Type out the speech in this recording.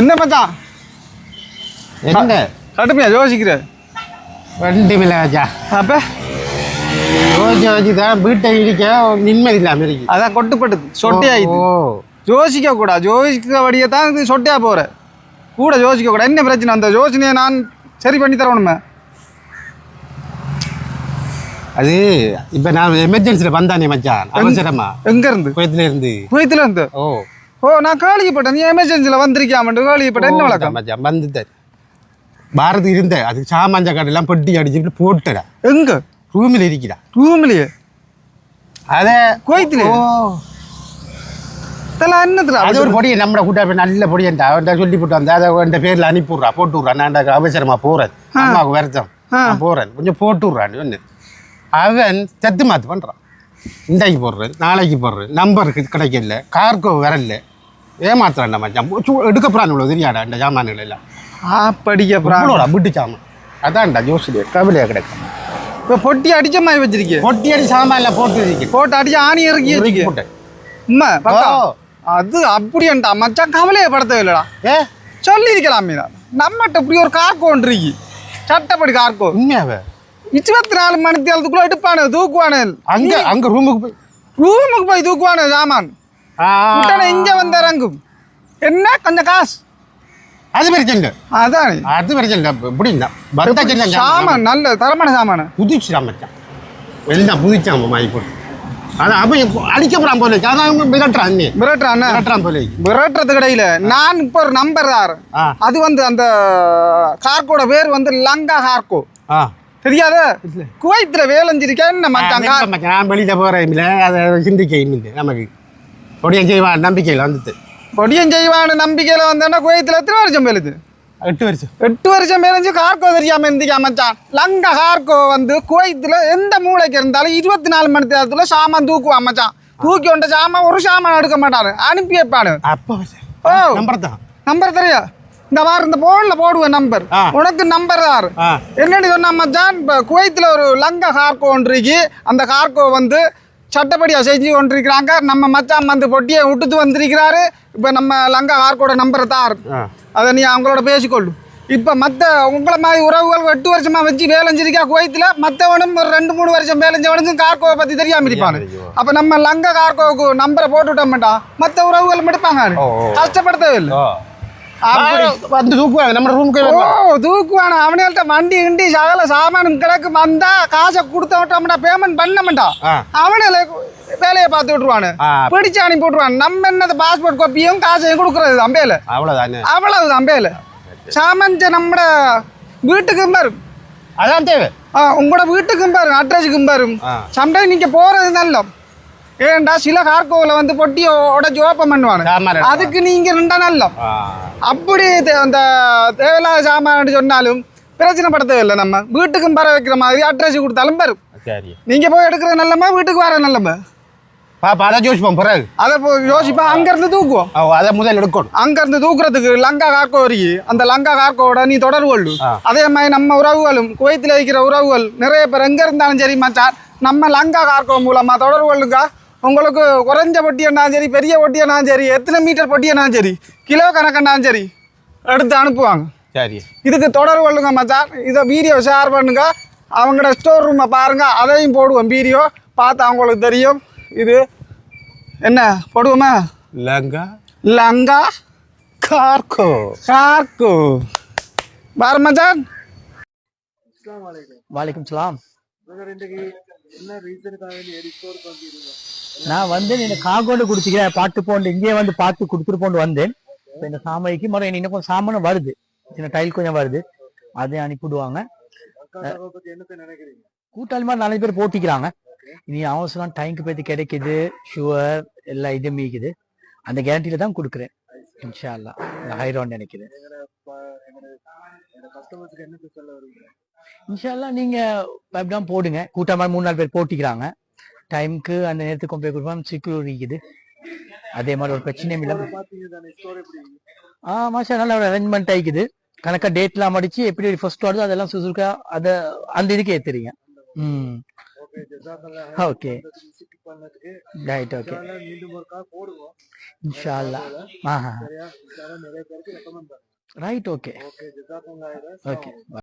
என்ன மச்சான்? என்ன? கடுமையா யோசிக்கிற. ரெண்டு மிளகாச்சா அப்ப? யோசிச்சு யோசிச்சு தான் வீட்டை இடிக்க நிம்மதி இல்லாம இருக்கு. அதான் கொட்டுப்பட்டது. சொட்டையாயிது யோசிக்க கூடாது யோசிக்க வழியே தான் இது சொட்டையா போற. கூட யோசிக்க கூடாது என்ன பிரச்சனை? அந்த யோசனையை நான் சரி பண்ணி தரணுமே. அது இப்ப நான் எமர்ஜென்சில வந்தானே மச்சான். அவசரமா. எங்க இருந்து? குயத்துல இருந்து குவைத்துல இருந்து ஓ. ஓ நான் கேள்விப்பட்டேன். நீ எமர்ஜென்சியில் வந்திருக்கியாமட்டு கேள்விப்பட்டேன். என்ன வழக்கம்? மச்சான் வந்துட்டேன் பாரதி இருந்த அது சாமாஞ்ச கடையெல்லாம் பொட்டி அடிச்சுட்டு போட்டுடா எங்க? ரூமில் இருக்கிறா. ரூம்லயே அத குவைத்திலே? ஓ. என்னத்துல அது ஒரு பொடியை நம்ம கூட்டா போய் நல்ல பொடியன்டா அவன்கிட்ட சொல்லி போட்டு வந்தா அதை அந்த பேர்ல அனுப்பி விட்றா போட்டு விட்றா. நான் அவசரமா போறேன். அம்மாவுக்கு வருத்தம். நான் கொஞ்சம் போட்டு விட்றான்னு ஒன்று அவன் சத்து மாத்து பண்றான். இன்றைக்கு போடுறேன் நாளைக்கு போடுறேன் நம்பருக்கு கிடைக்கல. கார்க்கோ வரல. ஏமாத்துறான்டா மச்சான் எடுக்க போறான் இவ்வளோ தெரியாடா இந்த சாமான்கள் எல்லாம் அப்புறம் இவ்வளோடா பிட்டு சாமான் அதான்டா ஜோசிலே கவலையா கிடக்கு. இப்போ பொட்டி அடிச்ச மாதிரி வச்சிருக்கே. பொட்டி அடி சாமான்ல போட்டு இருக்கு. போட்டு அடிச்சு ஆணி இறக்கி வச்சுக்க போட்டேன். உண்மை. அது அப்படியன்டா மச்சான் கவலையை படுத்தவே இல்லடா. ஏ? சொல்லியிருக்கலாமே நம்மகிட்ட இப்படி ஒரு கார்கோ ஒன்று இருக்கு. சட்டப்படி கார்கோ உண்மையாவே? இருபத்தி நாலு மணி தேரத்துக்குள்ள எடுப்பானு தூக்குவானு. அங்க அங்க ரூமுக்கு போய் ரூமுக்கு போய் தூக்குவானு சாமான். உடனே இங்க வந்து இறங்கும். என்ன? கொஞ்சம் காசு. அது பிரச்சனை அதான். அது பிரச்சனை புடிங்க வந்தா சரிதான் சாமான் நல்ல தரமான சாமான். புதுச்சுடா மச்சான் எல்லாம் புதுச்சாம போட்டு. அதான் அடிக்க போறான் போல. அதான் மிரட்டுறான் நீ மிரட்டுறான் மிரட்டுறான் போல இருக்கு. மிரட்டுறது கிடையில நான் இப்போ ஒரு நம்பர் தார் அது வந்து அந்த கார்கோட பேர் வந்து லங்கா கார்கோ. தெரியாத? குவைத்துல வேலைஞ்சிருக்கேன் என்ன மச்சான் நான் வெளியில இல்லை அதை சிந்திக்க நமக்கு பொடியன் செய்வான் நம்பிக்கையில் வந்துட்டு. பொடியன் செய்வான்னு நம்பிக்கையில வந்தேன்னா குவைத்துல எத்தனை வருஷம் மேலுது எட்டு வருஷம். எட்டு வருஷம் மேலஞ்சு கார்கோ தெரியாம இருந்திக்கா மச்சான் லங்கா கார்கோ வந்து குவைத்துல எந்த மூளைக்கு இருந்தாலும் இருபத்தி நாலு மணி நேரத்துல சாமான் தூக்குவான் மச்சான் தூக்கி கொண்ட சாமான் ஒரு சாமான் எடுக்க மாட்டாரு. அனுப்பி வைப்பானு அப்போ ஓ. நம்பர் தான். நம்பர் தெரியா? இந்த மாதிரி இந்த போன்ல போடுவேன் நம்பர். உனக்கு நம்பர் ஆ. என்னன்னு சொன்னா மச்சான் இப்போ குவைத்தில் ஒரு லங்கா கார்கோ ஒன்று இருக்கு. அந்த கார்கோ வந்து சட்டப்படியாக செஞ்சு கொண்டிருக்கிறாங்க. நம்ம மச்சான் வந்து பொட்டியை விட்டுட்டு வந்திருக்கிறாரு. இப்போ நம்ம லங்கா கார்கோட நம்பரை தார் அதை நீ அவங்களோட பேசிக்கொள்ளு. இப்போ மற்ற உங்களை மாதிரி உறவுகள் எட்டு வருஷமா வச்சு வேலைஞ்சிருக்கா குவைத்தில் மற்றவனும் ஒரு ரெண்டு மூணு வருஷம் வேலைஞ்சவனுக்கும் கார்கோவை பற்றி தெரியாம இருப்பானு. அப்போ நம்ம லங்கா கார்கோவுக்கு நம்பரை போட்டு விட்ட மாட்டான் மற்ற உறவுகள் ஓ. கஷ்டப்படுத்தவே இல்லை. வந்து தூக்குவாங்க நம்ம ரூமுக்கு ஓ தூக்குவான? அவனுங்கள்ட்ட வண்டி கிண்டி சகல சாமானும் கிடக்கு வந்தா காசை கொடுத்த விட்டோம்டா பேமெண்ட் பண்ண மாட்டான் அவனுல வேலையை பார்த்து விட்டுருவானு. பிடிச்சு அனுப்பி விட்டுருவான். நம்ம என்னது பாஸ்போர்ட் காப்பியும் காசையும் கொடுக்குறது அம்பேல. அவ்வளோதானே அவ்வளவு அம்பேல. சாமஞ்ச நம்ம வீட்டுக்கும் பாரும் அதான் தேவை. உங்களோட வீட்டுக்கும் பாரும் அட்ரஸுக்கும் பாரும் ஆ. சம்டைம் நீங்க போறது நல்ல ஏன்டா சில கார்கோவில் வந்து பொட்டி உடச்சி ஓப்பன் பண்ணுவானு. சாமான் அதுக்கு நீங்க ரெண்டா நல்ல ஆ. அப்படி அந்த தேவையில்லாத சாமான் சொன்னாலும் பிரச்சனை பட தேவையில்லை நம்ம. வீட்டுக்கும் பர வைக்கிற மாதிரி அட்ரஸ் கொடுத்தாலும் வரும். சரி. நீங்க போய் எடுக்கிற நல்லமா வீட்டுக்கு வர நல்லமா பாப்பா அதை யோசிப்போம் பிறகு. அதை யோசிப்பா அங்க இருந்து தூக்குவோம். அதை முதல் எடுக்கணும். அங்க இருந்து தூக்குறதுக்கு லங்கா காக்கோ அந்த லங்கா காக்கோட நீ தொடர்பு கொள்ளு. அதே மாதிரி நம்ம உறவுகளும் குவைத்தில் இருக்கிற உறவுகள் நிறைய பேர் எங்க இருந்தாலும் சரி மச்சான் நம்ம லங்கா காக்கோ மூலமா தொடர்பு கொள்ளுங்க. உங்களுக்கு குறைஞ்ச பொட்டியனாலும் சரி பெரிய பொட்டியனாலும் சரி எத்தனை மீட்டர் பொட்டியனாலும் சரி கிலோ கணக்குனாலும் சரி எடுத்து அனுப்புவாங்க. சரி. இதுக்கு தொடர்பு கொள்ளுங்க மச்சான். இதை வீடியோ ஷேர் பண்ணுங்க. அவங்களோட ஸ்டோர் ரூமை பாருங்க. அதையும் போடுவோம் வீடியோ. பார்த்து அவங்களுக்கு தெரியும். இது என்ன போடுவோமா? லங்கா. லங்கா. கார்கோ. கார்க்கு பாரு மச்சான். வாலைக்கும் சலாம். நான் வந்து இந்த காகோண்டு குடிச்சிக்கிறேன் பாட்டு போண்டு இங்கே வந்து பார்த்து கொடுத்துட்டு போண்டு வந்தேன். இந்த சாமைக்கு மரம் இன்னும் கொஞ்சம் சாமானும் வருது. சின்ன டைல் கொஞ்சம் வருது. அதை அனுப்பிவிடுவாங்க. கூட்டாளி மாதிரி நாலு பேர் போட்டிக்கிறாங்க. இனி அவசரம் டைம்க்கு போய் கிடைக்குது. ஷுவர் எல்லா இதுவும் மீக்குது. அந்த கேரண்டியில தான் கொடுக்குறேன். இன்ஷா அல்லா இந்த ஹைரோன் நினைக்கிறேன். இன்ஷால்லா நீங்க அப்படிதான் போடுங்க. கூட்டமா மூணு நாலு பேர் போட்டிக்கிறாங்க. டைம்க்கு அந்த நேரத்துக்கு கொண்டு போய் கொடுப்போம் சிக்யூர் இருக்குது அதே மாதிரி ஒரு பிரச்சனையும் இல்லை. ஆ மாஷா நல்ல ஒரு அரேஞ்ச்மெண்ட் ஆகிக்குது கணக்கா டேட்லாம் அடிச்சு எப்படி ஃபர்ஸ்ட் வருது அதெல்லாம் சுசுக்கா அத அந்த இதுக்கு ஏத்துறீங்க. ம். ஓகே ரைட் ஓகே இன்ஷா அல்லா ஆஹா. Right okay okay